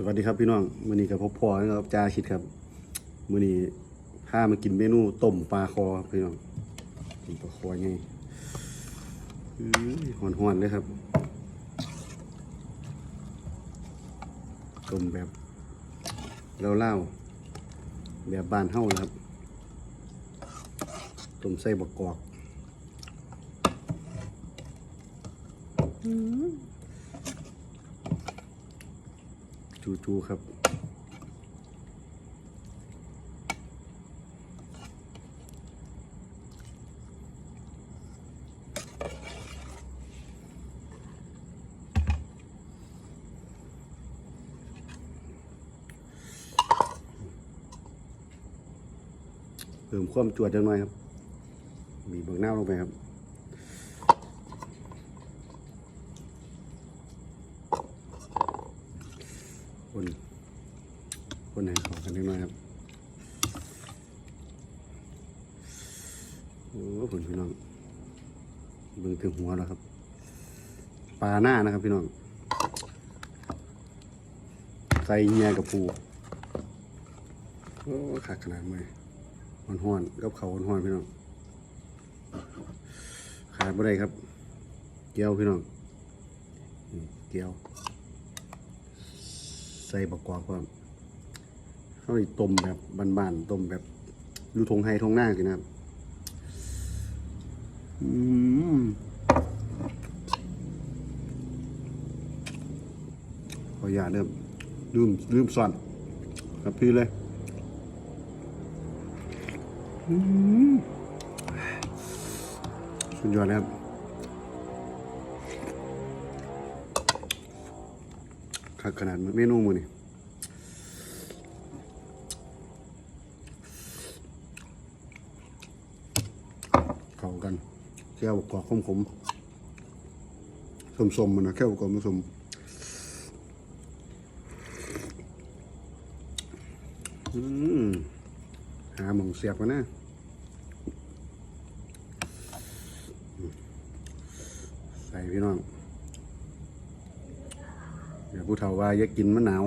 สวัสดีครับพี่น้องมื้อนี้กับพ่อพ่อนะครับจาชิดครับมื้อนี้พามากินเมนูต้มปลาคอพี่น้องต้มปลาคอไงหอนหอนเลยครับต้มแบบเล่าๆแบบบานเฮ้านะครับต้มใส่บกกอก จูๆครับเพิ่มความจวดจังหน่อยครับ มีเบืองหน้าลงไปครับ คนคนไหนขอกันนิดหน่อยครับโอ้ผลพี่น้องเบิ่งถึงหัวแล้วครับปลาหน้านะครับพี่น้องใส่เงียกับปูโอ้ขาดขนาดมือหอนหอนๆกับเขาวหอนๆพี่น้องขาดบ่ได้ครับ เกี๊ยวพี่น้องเกี๊ยว ใส่ประกอบควาเขาต้มแบบบานๆต้มแบบอยู่ทงไฮทงหน้ากินะครับอืมขออย่าเริ่มลืมลืมซ่อนครับพี่เลยอืมสุดยอดเลยครับ คักขนาดเมนูมือนี่เข้ากัน แก้วกรอกขมขมสมสมๆมันนะแก้วกรอกผสมอืมหาหมองเสียบกันนะอืมใส่พี่น้อง เดี๋ยว ผู้เฒ่าว่าอย่ากินมะนาว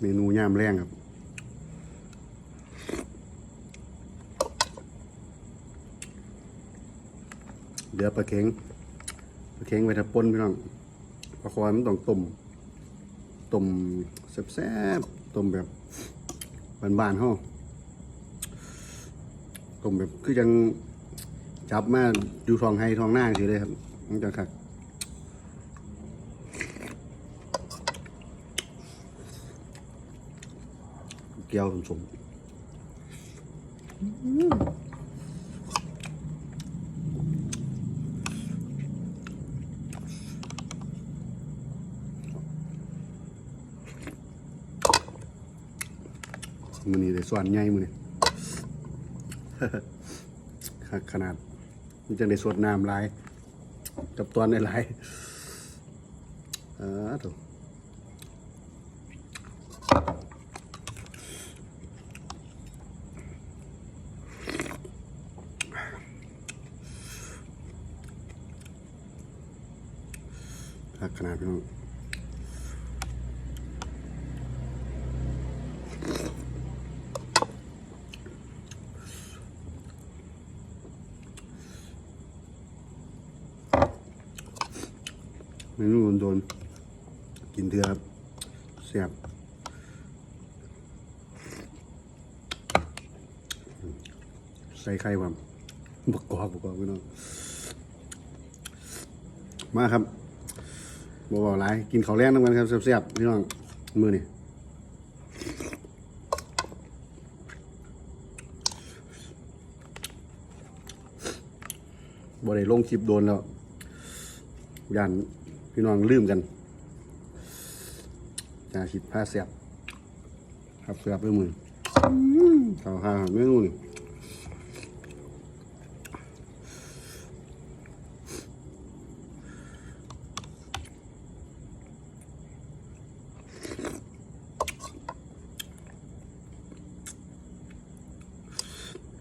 เมนูย่ามแรงครับ เดี๋ยวปลาเค็งปลาเค็งไว้ทับปนพี่น้องปลาคอยมันต้องต้มต้มแซ่บๆต้มแบบบานๆเฮาต้มแบบคือยังจับมาอยู่ทองไห้ทองหน้าสิเลยครับมันจะขัดเกี๊ยวสมๆ มือนี้ได้ส่วนใหญ่มือนี้ขนาดมันจะได้สวดน้ำลายกับตอนในลายอ่าถูกขนาดพี่น้อง เมนูโดนๆกินเถื่อครับแซ่บใส่ไข่ความบกกอกบกกอกพี่น้องมาครับบ่บอกหลายกินข้าวแรงน้ำกันครับแซ่บๆพี่น้องมือนี่บ่ได้ลงคลิปโดนแล้วยัน พี่น้องลืมกันจาคิดผ้าแซ่บครับแซ่บด้วยมือข้าวข้าวเมนูนี่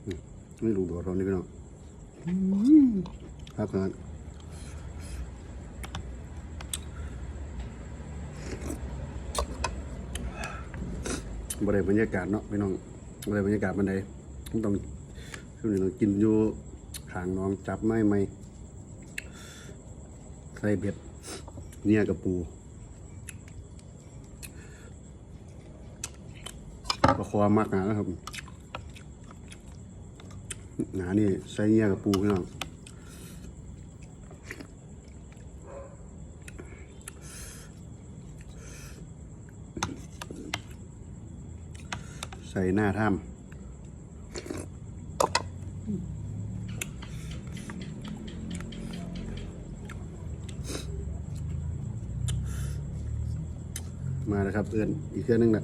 อืมไม่รู้ตัวเรานี่พี่น้องครับครับ บริบรรยากาศเนาะพี่น้องบริบรรยากาศมันใดมันต้องช่วงนี้ต้องกินอยู่ขางน้องจับไม้ไม้ใส่เบ็ดเนี่ยกับปูประคอมากหนาแล้วครับหนานี่ใส่เนี่ยกับปูพี่น้อง ใส่หน้าถ้ำมาแล้วครับเอื้อนอีกเครื่องนึงแหละ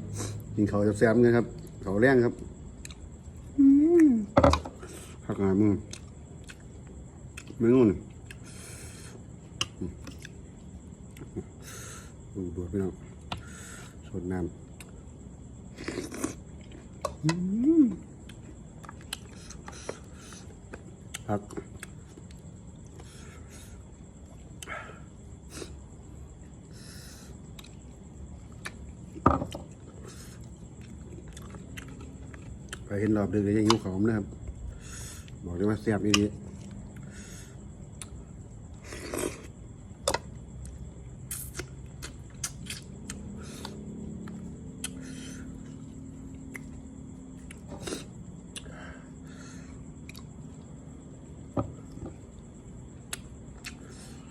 กินเขาวแซ่บๆกันครับ เขาแรงครับผักงามือไม่นู่นดูดูพี่น้องสดน้ำ ผักไปเห็นรอบดึกเลยยังหิวขาวนะครับ บอกได้ว่าแซ่บอีนี้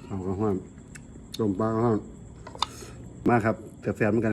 เอากระห้อน ต้มปลากระห้อนมาครับแซ่บๆเหมือนกัน